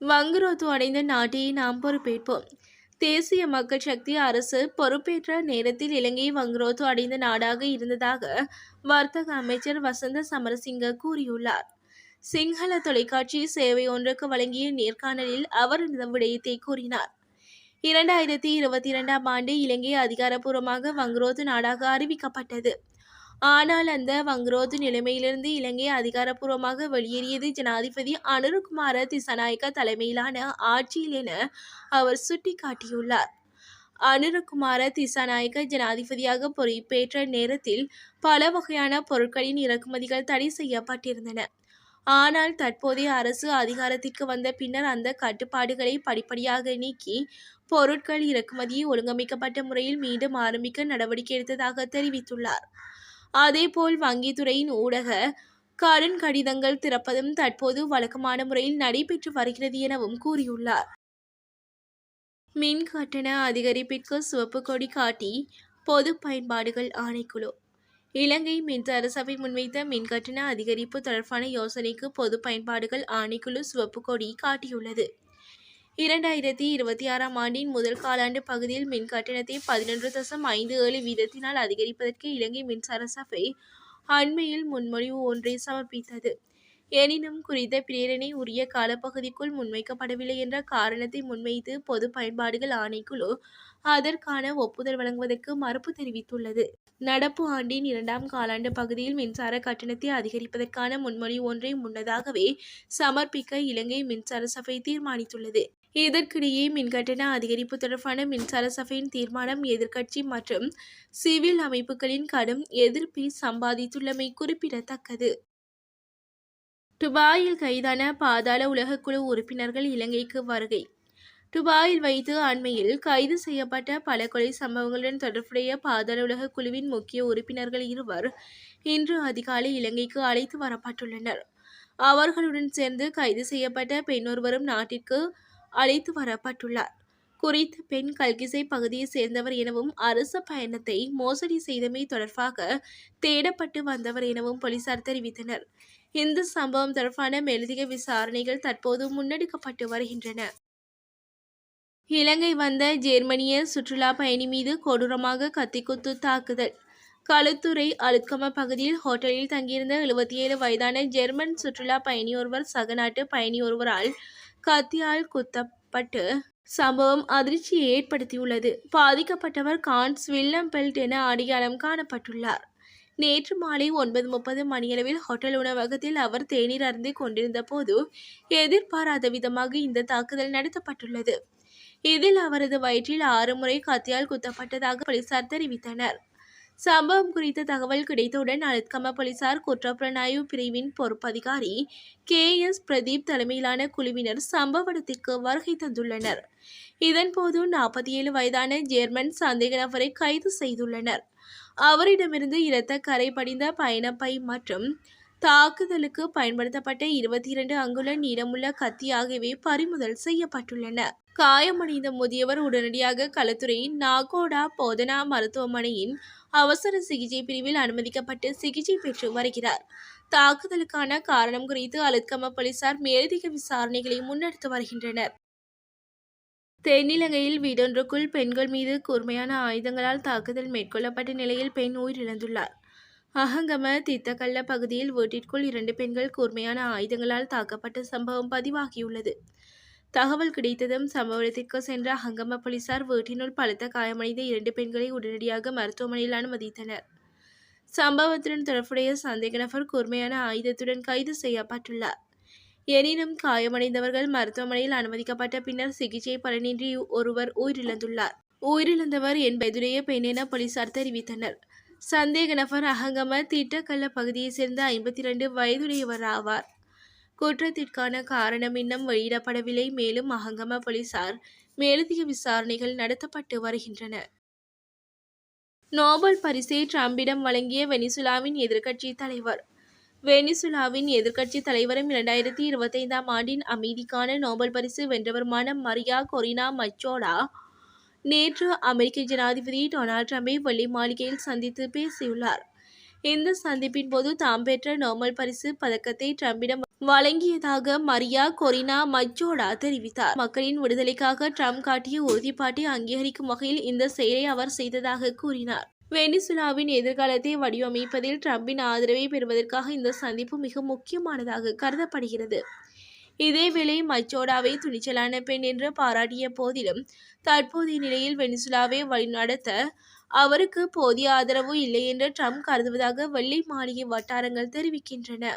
வங்குரோத்து அடைந்த நாட்டை நாம் பொறுப்பேற்போம். தேசிய மக்கள் சக்தி அரசு பொறுப்பேற்ற நேரத்தில் இலங்கை வங்குரோத்து அடைந்த நாடாக இருந்ததாக வர்த்தக அமைச்சர் வசந்த சமரசிங்க கூறியுள்ளார். சிங்கள தொலைக்காட்சி சேவை ஒன்றுக்கு வழங்கிய நேர்காணலில் அவர் இந்த விடயத்தை கூறினார். இரண்டாயிரத்தி இருபத்தி இரண்டாம் ஆண்டு இலங்கை அதிகாரப்பூர்வமாக வங்குரோத்து நாடாக அறிவிக்கப்பட்டது. ஆனால் அந்த வங்குரோத்து நிலைமையிலிருந்து இலங்கை அதிகாரப்பூர்வமாக வெளியேறியது ஜனாதிபதி அனுருகுமார திசநாயக்க தலைமையிலான ஆட்சியில் என அவர் சுட்டிக்காட்டியுள்ளார். அனுரகுமார திசாநாயக்க ஜனாதிபதியாக பொறுப்பேற்ற நேரத்தில் பல வகையான பொருட்களின் இறக்குமதிகள் தடை செய்யப்பட்டிருந்தன. ஆனால் தற்போதைய அரசு அதிகாரத்திற்கு வந்த பின்னர் அந்த கட்டுப்பாடுகளை படிப்படியாக நீக்கி பொருட்கள் இறக்குமதியை ஒழுங்கமைக்கப்பட்ட முறையில் மீண்டும் ஆரம்பிக்க நடவடிக்கை எடுத்ததாக தெரிவித்துள்ளார். அதேபோல் வங்கித்துறையின் ஊடக கடன் கடிதங்கள் திறப்பதும் தற்போது வழக்கமான முறையில் நடைபெற்று வருகிறது எனவும் கூறியுள்ளார். மின் கட்டண அதிகரிப்பிற்கு சிவப்பு கொடி காட்டி பொது பயன்பாடுகள் ஆணைக்குழு. இலங்கை மின்சார சபை முன்வைத்த மின் கட்டண அதிகரிப்பு தொடர்பான யோசனைக்கு பொது பயன்பாடுகள் ஆணைக்குழு சிவப்பு கொடி காட்டியுள்ளது. இரண்டாயிரத்தி இருபத்தி ஆறாம் ஆண்டின் முதல் காலாண்டு பகுதியில் மின் கட்டணத்தை பதினொன்று தசம் ஐந்து ஏழு வீதத்தினால் அதிகரிப்பதற்கு இலங்கை மின்சார சபை அண்மையில் முன்மொழிவு ஒன்றை சமர்ப்பித்தது. எனினும் குறித்த பிரேரணை உரிய காலப்பகுதிக்குள் முன்வைக்கப்படவில்லை என்ற காரணத்தை முன்வைத்து பொது பயன்பாடுகள் ஆணைக்குழு அதற்கான ஒப்புதல் வழங்குவதற்கு மறுப்பு தெரிவித்துள்ளது. நடப்பு ஆண்டின் இரண்டாம் காலாண்டு பகுதியில் மின்சார கட்டணத்தை அதிகரிப்பதற்கான முன்மொழிவு ஒன்றை முன்னதாகவே சமர்ப்பிக்க இலங்கை மின்சார சபை தீர்மானித்துள்ளது. இதற்கிடையே மின்கட்டண அதிகரிப்பு தொடர்பான மின்சார சபையின் தீர்மானம் எதிர்க்கட்சி மற்றும் சிவில் அமைப்புகளின் கடும் எதிர்ப்பை சம்பாதித்துள்ளமை குறிப்பிடத்தக்கது. துபாயில் கைதான பாதாள உலகக்குழு உறுப்பினர்கள் இலங்கைக்கு வருகை. துபாயில் வைத்து அண்மையில் கைது செய்யப்பட்ட பல கொலை சம்பவங்களுடன் தொடர்புடைய பாதாள உலக குழுவின் முக்கிய உறுப்பினர்கள் இருவர் இன்று அதிகாலை இலங்கைக்கு அழைத்து வரப்பட்டுள்ளனர். அவர்களுடன் சேர்ந்து கைது செய்யப்பட்ட பெண்ணொருவரும் நாட்டிற்கு அழைத்து வரப்பட்டுள்ளார். குறித்த பெண் கல்கிசை பகுதியை சேர்ந்தவர் எனவும் அரச பயணத்தை மோசடி செய்தமை தொடர்பாக தேடப்பட்டு வந்தவர் எனவும் போலீசார் தெரிவித்தனர். இந்த சம்பவம் தொடர்பான மேலதிக விசாரணைகள் தற்போது முன்னெடுக்கப்பட்டு வருகின்றன. இலங்கை வந்த ஜெர்மனிய சுற்றுலா பயணி மீது கொடூரமாக கத்திக்குத்து தாக்குதல். களுத்துறை அழுத்கம பகுதியில் ஹோட்டலில் தங்கியிருந்த எழுபத்தி ஏழு வயதான ஜெர்மன் சுற்றுலா பயணி ஒருவர் சகநாட்டு பயணி ஒருவரால் கத்தியால் குத்தப்பட்டு சம்பவம் அதிர்ச்சியை ஏற்படுத்தியுள்ளது. பாதிக்கப்பட்டவர் கான்ஸ் வில்லம் பெல்ட் என அடையாளம் காணப்பட்டுள்ளார். நேற்று மாலை ஒன்பது முப்பது மணியளவில் ஹோட்டல் உணவகத்தில் அவர் தேநீர் அருந்தி கொண்டிருந்த போது எதிர்பாராத விதமாக இந்த தாக்குதல் நடத்தப்பட்டுள்ளது. இதில் அவரது வயிற்றில் ஆறு முறை கத்தியால் குத்தப்பட்டதாக போலீசார் தெரிவித்தனர். சம்பவம் குறித்த தகவல் கிடைத்தவுடன் அழுத்கம போலீசார் குற்றப்புலனாய்வு பிரிவின் பொறுப்பதிகாரி கே எஸ் பிரதீப் தலைமையிலான குழுவினர் சம்பவ இடத்திற்கு வருகை தந்துள்ளனர். இதன்போது நாற்பத்தி ஏழு வயதான ஜேர்மன் சந்தேக நபரை கைது செய்துள்ளனர். அவரிடமிருந்து இரத்த கரை படிந்த பயணப்பை மற்றும் தாக்குதலுக்கு பயன்படுத்தப்பட்ட இருபத்தி இரண்டு அங்குல நீளமுள்ள கத்தி ஆகியவை பறிமுதல் செய்யப்பட்டுள்ளன. காயமடைந்த முதியவர் உடனடியாக களத்துறையின் நாகோடா போதனா மருத்துவமனையின் அவசர சிகிச்சை பிரிவில் அனுமதிக்கப்பட்டு சிகிச்சை பெற்று வருகிறார். தாக்குதலுக்கான காரணம் குறித்து அலுத்கம போலீசார் மேலதிக விசாரணைகளை முன்னெடுத்து வருகின்றனர். தென்னிலங்கையில் வீடொன்றுக்குள் பெண்கள் மீது கூர்மையான ஆயுதங்களால் தாக்குதல் மேற்கொள்ளப்பட்ட நிலையில் பெண் உயிரிழந்துள்ளார். அகங்கம தித்தக்கல்ல பகுதியில் வீட்டிற்குள் இரண்டு பெண்கள் கூர்மையான ஆயுதங்களால் தாக்கப்பட்ட சம்பவம் பதிவாகியுள்ளது. தகவல் கிடைத்ததும் சம்பவ இடத்திற்கு சென்ற அகங்கம போலீசார் வீட்டினுள் பலத்த காயமடைந்த இரண்டு பெண்களை உடனடியாக மருத்துவமனையில் அனுமதித்தனர். சம்பவத்துடன் தொடர்புடைய சந்தேக நபர் கூர்மையான ஆயுதத்துடன் கைது செய்யப்பட்டுள்ளார். எனினும் காயமடைந்தவர்கள் மருத்துவமனையில் அனுமதிக்கப்பட்ட பின்னர் சிகிச்சை பலனின்றி ஒருவர் உயிரிழந்துள்ளார். உயிரிழந்தவர் என்பதுடைய பெண் என போலீசார் தெரிவித்தனர். சந்தேக நபர் அகங்கம திட்டக்கல்ல பகுதியைச் சேர்ந்த ஐம்பத்தி இரண்டு வயதுடையவர் ஆவார். குற்றத்திற்கான காரணம் இன்னும் வெளியிடப்படவில்லை. மேலும் அகங்கம போலீசார் மேலதிக விசாரணைகள் நடத்தப்பட்டு வருகின்றன நோபல் பரிசை ட்ரம்பிடம் வழங்கிய வெனிசுலாவின் எதிர்க்கட்சி தலைவர். வெனிசுலாவின் எதிர்க்கட்சி தலைவரும் இரண்டாயிரத்தி இருபத்தைந்தாம் ஆண்டின் அமைதிக்கான நோபல் பரிசு வென்றவருமான மரியா கொரினா மச்சோடா நேற்று அமெரிக்க ஜனாதிபதி டொனால்ட் ட்ரம்பை வெள்ளி மாளிகையில் சந்தித்து பேசியுள்ளார். இந்த சந்திப்பின் போது தாம் பெற்ற நோபல் பரிசு பதக்கத்தை ட்ரம்பிடம் வழங்கியதாக மரியா கொரினா மச்சோடா தெரிவித்தார். மக்களின் விடுதலைக்காக ட்ரம்ப் காட்டிய உறுதிப்பாட்டை அங்கீகரிக்கும் வகையில் இந்த செயலை அவர் செய்ததாக கூறினார். வெனிசுலாவின் எதிர்காலத்தை வடிவமைப்பதில் ட்ரம்பின் ஆதரவை பெறுவதற்காக இந்த சந்திப்பு மிக முக்கியமானதாக கருதப்படுகிறது. இதேவேளை மச்சோடாவை துணிச்சலான பெண் என்று பாராட்டிய போதிலும் தற்போதைய நிலையில் வெனிசுலாவை வழிநடத்த அவருக்கு போதிய ஆதரவு இல்லை என்று ட்ரம்ப் கருதுவதாக வெள்ளை மாளிகை வட்டாரங்கள் தெரிவிக்கின்றன.